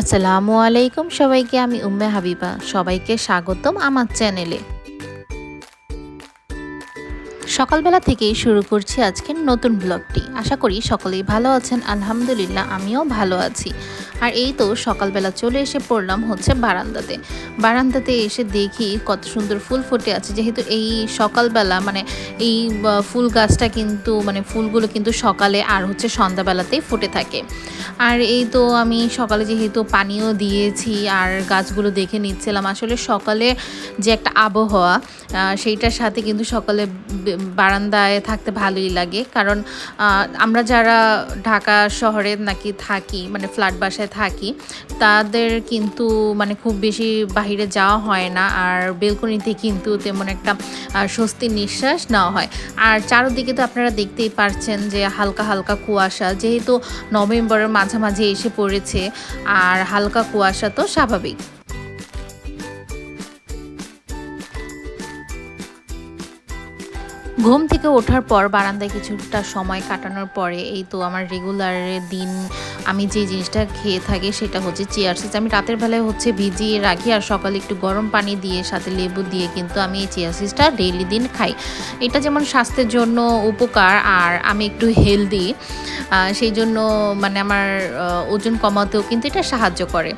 আসসালামু আলাইকুম সবাইকে আমি উম্মে হাবিবা। সবাইকে স্বাগতম আমার চ্যানেলে। সকালবেলা থেকেই শুরু করছি আজকের নতুন ব্লগটি। আশা করি সকলেই ভালো আছেন, আলহামদুলিল্লাহ আমিও ভালো আছি। আর এই তো সকালবেলা চলে এসে পড়লাম হচ্ছে বারান্দাতে। বারান্দাতে এসে দেখি কত সুন্দর ফুল ফুটে আছে। যেহেতু এই সকালবেলা মানে এই ফুল গাছটা কিন্তু মানে ফুলগুলো কিন্তু সকালে আর হচ্ছে সন্ধ্যাবেলাতেই ফুটে থাকে। আর এই তো আমি সকালে যেহেতু পানিও দিয়েছি আর গাছগুলো দেখে নিচ্ছিলাম, আসলে সকালে যে একটা আবহাওয়া সেইটার সাথে কিন্তু সকালে বারান্দায় থাকতে ভালোই লাগে। কারণ আমরা যারা ঢাকা শহরে নাকি থাকি মানে ফ্ল্যাট বাসায় থাকি, তাদের কিন্তু মানে খুব বেশি বাহিরে যাওয়া হয় না। আর বেলকনিতে কিন্তু তেমন একটা স্বস্তির নিঃশ্বাস নেওয়া হয়। আর চারদিকে তো আপনারা দেখতেই পারছেন যে হালকা হালকা কুয়াশা, যেহেতু নভেম্বরের মাঝামাঝি এসে পড়েছে, আর হালকা কুয়াশা তো স্বাভাবিক। ঘুম থেকে ওঠার পর বারান্দায় কিছুটা সময় কাটানোর পরে এই তো আমার রেগুলার দিন আমি যে জিনিসটা খেয়ে থাকি সেটা হচ্ছে চেয়ার সিডস আমি রাতের বেলায় হচ্ছে ভিজিয়ে রাখি আর সকালে একটু গরম পানি দিয়ে, সাথে লেবু দিয়ে কিন্তু আমি এই চেয়ার সিডসটা ডেইলি দিন খাই। এটা যেমন স্বাস্থ্যের জন্য উপকার আর আমি একটু হেলদি সেই জন্য মানে আমার ওজন কমাতেও কিন্তু এটা সাহায্য করে।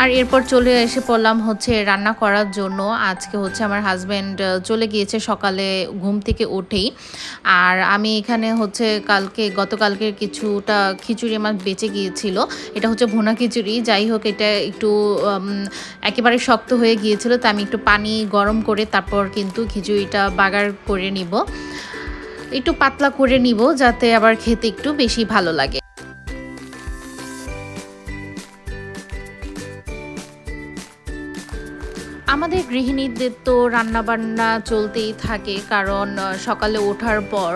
আর এরপর চলে এসে পড়লাম হচ্ছে রান্না করার জন্য। আজকে হচ্ছে আমার হাজব্যান্ড চলে গিয়েছে সকালে ঘুম থেকে উঠেই। আর আমি এখানে হচ্ছে কালকে, গতকালকের কিছুটা খিচুড়ি আমার বেঁচে গিয়েছিল। এটা হচ্ছে ভুনা খিচুড়ি। যাই হোক, এটা একটু একেবারে শক্ত হয়ে গিয়েছিল, তো আমি একটু পানি গরম করে তারপর কিন্তু খিচুড়িটা বাগার করে নিব। একটু পাতলা করে নিব, যাতে আবার খেতে একটু বেশি ভালো লাগে। আমাদের গৃহিণীদের তো রান্নাবান্না চলতেই থাকে কারণ সকালে ওঠার পর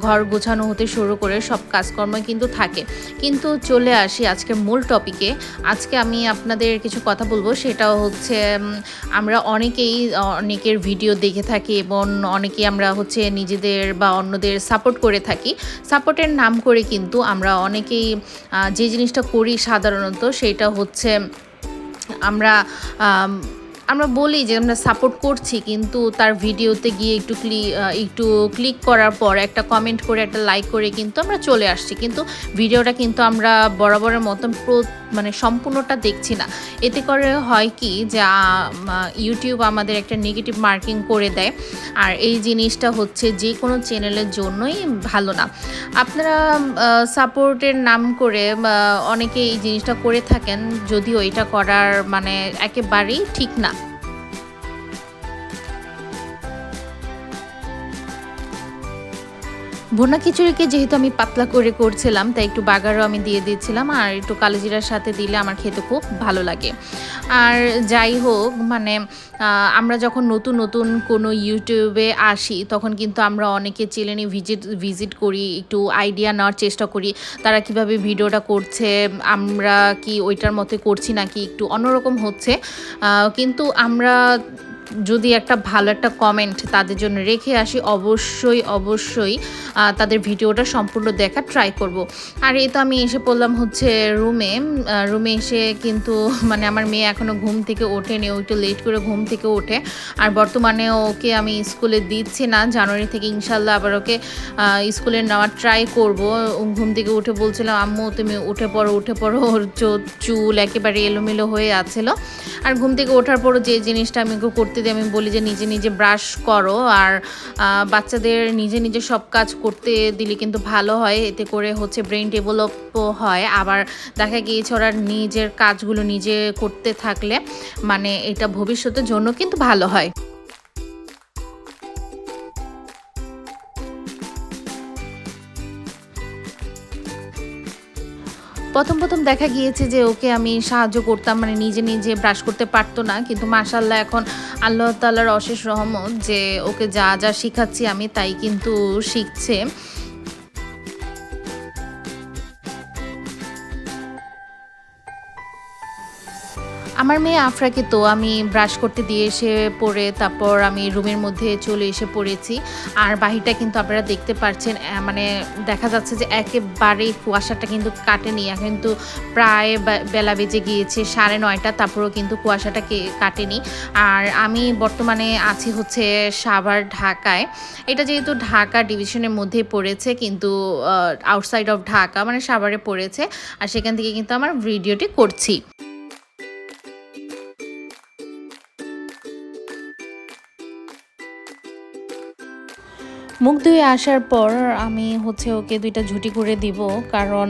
ঘর গোছানো হতে শুরু করে সব কাজকর্ম কিন্তু থাকে। কিন্তু চলে আসি আজকে মূল টপিকে আজকে আমি আপনাদের কিছু কথা বলব সেটা হচ্ছে আমরা অনেকেই অনেকের ভিডিও দেখে থাকি এবং অনেকেই আমরা হচ্ছে নিজেদের বা অন্যদের সাপোর্ট করে থাকি। সাপোর্টের নাম করে কিন্তু আমরা অনেকেই যে জিনিসটা করি সাধারণত সেটা হচ্ছে আমরা আম, আমরা বলি যে আমরা সাপোর্ট করছি, কিন্তু তার ভিডিওতে গিয়ে একটু ক্লি একটু ক্লিক করার পর একটা কমেন্ট করে, একটা লাইক করে কিন্তু আমরা চলে আসছি। কিন্তু ভিডিওটা কিন্তু আমরা বরাবরের মতন মানে সম্পূর্ণটা দেখছি না। এতে করে হয় কি যে ইউটিউব আমাদের একটা নেগেটিভ মার্কিং করে দেয়। আর এই জিনিসটা হচ্ছে যে কোনো চ্যানেলের জন্যই ভালো না। আপনারা সাপোর্টের নাম করে অনেকে এই জিনিসটা করে থাকেন, যদিও এটা করার মানে একেবারেই ঠিক না। ভুনা খিচুড়িকে যেহেতু আমি পাতলা করে করছিলাম, তাই একটু বাগারও আমি দিয়ে দিয়েছিলাম আর একটু কালোজিরার সাথে দিলে আমার খেতে খুব ভালো লাগে। আর যাই হোক মানে আমরা যখন নতুন নতুন কোনো ইউটিউবে আসি, তখন কিন্তু আমরা অনেকে চ্যানেলে ভিজিট ভিজিট করি, একটু আইডিয়া নেওয়ার চেষ্টা করি, তারা কীভাবে ভিডিওটা করছে, আমরা কি ওইটার মতো করছি নাকি একটু অন্যরকম হচ্ছে। কিন্তু আমরা যদি একটা ভালো একটা কমেন্ট তাদের জন্য রেখে আসি, অবশ্যই অবশ্যই তাদের ভিডিওটা সম্পূর্ণ দেখা ট্রাই করব। আর এই তো আমি এসে পড়লাম হচ্ছে রুমে রুমে এসে কিন্তু মানে আমার মেয়ে এখনও ঘুম থেকে ওঠেনি, ও একটু লেট করে ঘুম থেকে ওঠে। আর বর্তমানে ওকে আমি স্কুলে দিচ্ছি না, জানুয়ারি থেকে ইনশাল্লাহ আবার ওকে স্কুলে নেওয়ার ট্রাই করব। ঘুম থেকে উঠে বলছিলাম আম্মু তুমি উঠে পড়ো উঠে পড়ো। ওর চুল একেবারে এলোমেলো হয়ে আছিল। আর ঘুম থেকে ওঠার পরও যে জিনিসটা আমি ওকে করতে দিই আমি বলি যে নিজে নিজে ব্রাশ করো আর বাচ্চাদের নিজে নিজে সব কাজ করতে দিলে কিন্তু ভালো হয়। এতে করে হচ্ছে ব্রেন ডেভেলপও হয়। আবার দেখা গিয়েছে ওরা নিজের কাজগুলো নিজে করতে থাকলে মানে এটা ভবিষ্যতের জন্য কিন্তু ভালো হয়। প্রথম প্রথম দেখা গিয়েছে যে ওকে আমি সাহায্য করতাম মানে নিজে নিজে ব্রাশ করতে পারতো না। কিন্তু মাসাল্লাহ এখন আল্লাহ তাল্লাহর অশেষ রহমত যে ওকে যা যা শিখাচ্ছি আমি তাই কিন্তু শিখছে। আমার মেয়ে আফরাকে তো আমি ব্রাশ করতে দিয়ে এসে পড়ে, তারপর আমি রুমের মধ্যে চলে এসে পড়েছি। আর বাহিরটা কিন্তু আপনারা দেখতে পাচ্ছেন মানে দেখা যাচ্ছে যে একেবারেই কুয়াশাটা কিন্তু কাটেনি। কিন্তু প্রায় বেলা বেজে গিয়েছে, সাড়ে নয়টা, তারপরেও কিন্তু কুয়াশাটা কাটেনি। আর আমি বর্তমানে আছি হচ্ছে সাভার, ঢাকায়। এটা যেহেতু ঢাকা ডিভিশনের মধ্যে পড়েছে, কিন্তু আউটসাইড অফ ঢাকা মানে সাভারে পড়েছে। আর সেখান থেকে কিন্তু আমার ভিডিওটি করছি। মুখ ধুয়ে আসার পর আমি হচ্ছে ওকে দুইটা ঝুটি করে দিব, কারণ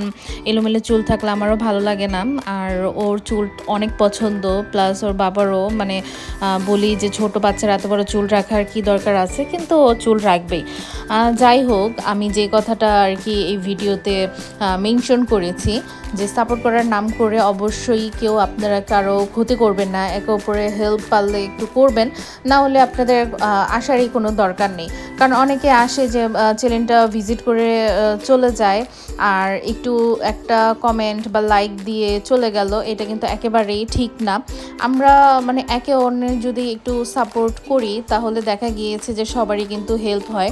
এলোমেলো চুল থাকলে আমারও ভালো লাগে না। আর ওর চুল অনেক পছন্দ, প্লাস ওর বাবারও মানে বলি যে ছোট বাচ্চার এত বড় চুল রাখার কি দরকার আছে, কিন্তু ও চুল রাখবেই। যাই হোক, আমি যে কথাটা আর কি এই ভিডিওতে মেনশন করেছি যে সাপোর্ট করার নাম করে অবশ্যই কেউ আপনারা কারও ক্ষতি করবেন না, একে অপরে হেল্প পারলে একটু করবেন, না হলে আপনাদের আসারই কোনো দরকার নেই। কারণ অনেকে আসে যে চ্যানেলটা ভিজিট করে চলে যায় আর একটু একটা কমেন্ট বা লাইক দিয়ে চলে গেল, এটা কিন্তু একেবারেই ঠিক না। আমরা মানে একে অন্যের যদি একটু সাপোর্ট করি, তাহলে দেখা গিয়েছে যে সবারই কিন্তু হেল্প হয়।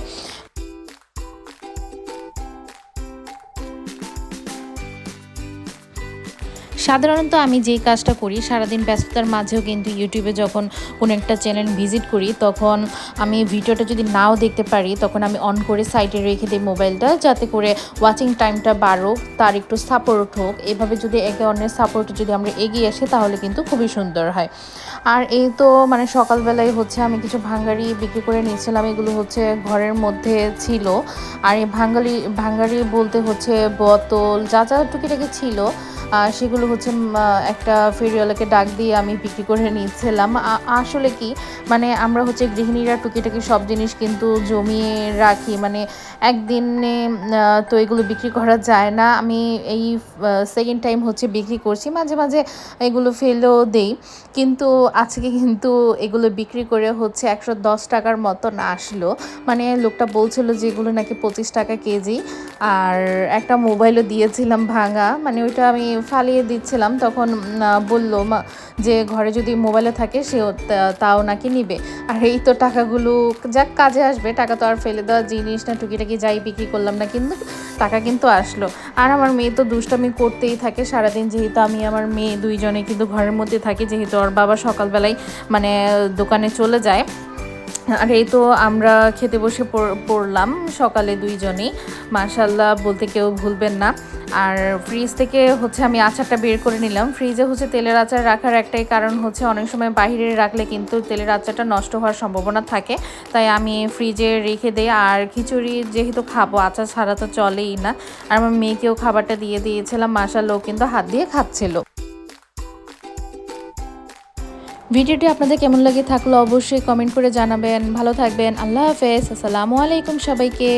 সাধারণত আমি যেই কাজটা করি, সারাদিন ব্যস্ততার মাঝেও কিন্তু ইউটিউবে যখন কোনো একটা চ্যানেল ভিজিট করি, তখন আমি ভিডিওটা যদি নাও দেখতে পারি, তখন আমি অন করে সাইডে রেখে দিই মোবাইলটা যাতে করে ওয়াচিং টাইমটা বাড়ুক, তার একটু সাপোর্ট হোক। এভাবে যদি একে অন্যের সাপোর্ট যদি আমরা এগিয়ে আসি, তাহলে কিন্তু খুবই সুন্দর হয়। আর এই তো মানে সকালবেলায় হচ্ছে আমি কিছু ভাঙ্গারি বিক্রি করে নিয়েছিলাম, এগুলো হচ্ছে ঘরের মধ্যে ছিল। আর এই ভাঙ্গারি ভাঙ্গারি বলতে হচ্ছে বোতল, যা যা টুকিটাকি ছিল সেগুলো হচ্ছে একটা ফেরিওয়ালাকে ডাক দিয়ে আমি বিক্রি করে নিয়েছিলাম আসলে কি মানে আমরা হচ্ছে গৃহিণীরা টুকিটাকি সব জিনিস কিন্তু জমিয়ে রাখি। মানে একদিনে তো এগুলো বিক্রি করা যায় না। আমি এই সেকেন্ড টাইম হচ্ছে বিক্রি করছি। মাঝে মাঝে এগুলো ফেলেও দেই। কিন্তু আজকে কিন্তু এগুলো বিক্রি করে হচ্ছে একশো দশ টাকার মতন আসলো। মানে লোকটা বলছিল যে এগুলো নাকি পঁচিশ টাকা কেজি। আর একটা মোবাইলও দিয়েছিলাম ভাঙা। মানে ওইটা আমি ফালিয়ে দিচ্ছিলাম, তখন বলল যে ঘরে যদি মোবাইলে থাকে, সেও তাও নাকি নিবে। আর এই তো টাকাগুলো যাক, কাজে আসবে, টাকা তো আর ফেলে দেওয়া জিনিস না, টুকিটাকি যাই বিক্রি করলাম না, কিন্তু টাকা কিন্তু আসলো। আর আমার মেয়ে তো দুষ্টামি করতেই থাকে, সারাদিন যেহেতু আমি আমার মেয়ে দুইজনে কিন্তু ঘরের মধ্যে থাকি, যেহেতু ওর বাবা সকালবেলায় মানে দোকানে চলে যায় আর এই তো আমরা খেতে বসে পড়লাম সকালে দুইজনেই। মার্শাল্লাহ বলতে কেউ ভুলবেন না। আর ফ্রিজ থেকে হচ্ছে আমি আচারটা বের করে নিলাম। ফ্রিজে হচ্ছে তেলের আচার রাখার একটাই কারণ হচ্ছে অনেক সময় বাইরে রাখলে কিন্তু তেলের আচারটা নষ্ট হওয়ার সম্ভাবনা থাকে। তাই আমি ফ্রিজে রেখে দিই। আর খিচুড়ি যেহেতু খাব, আচার ছাড়া তো চলেই না। আর আমার মেয়েকেও খাবারটা দিয়ে দিয়েছিলাম। মাশাল্লাহ ও কিন্তু হাত দিয়ে খাচ্ছিল। ভিডিওটি আপনাদের কেমন লাগে থাকল অবশ্যই কমেন্ট করে জানাবেন। ভালো থাকবেন। আল্লাহ হাফেজ। আসসালামু আলাইকুম সবাইকে।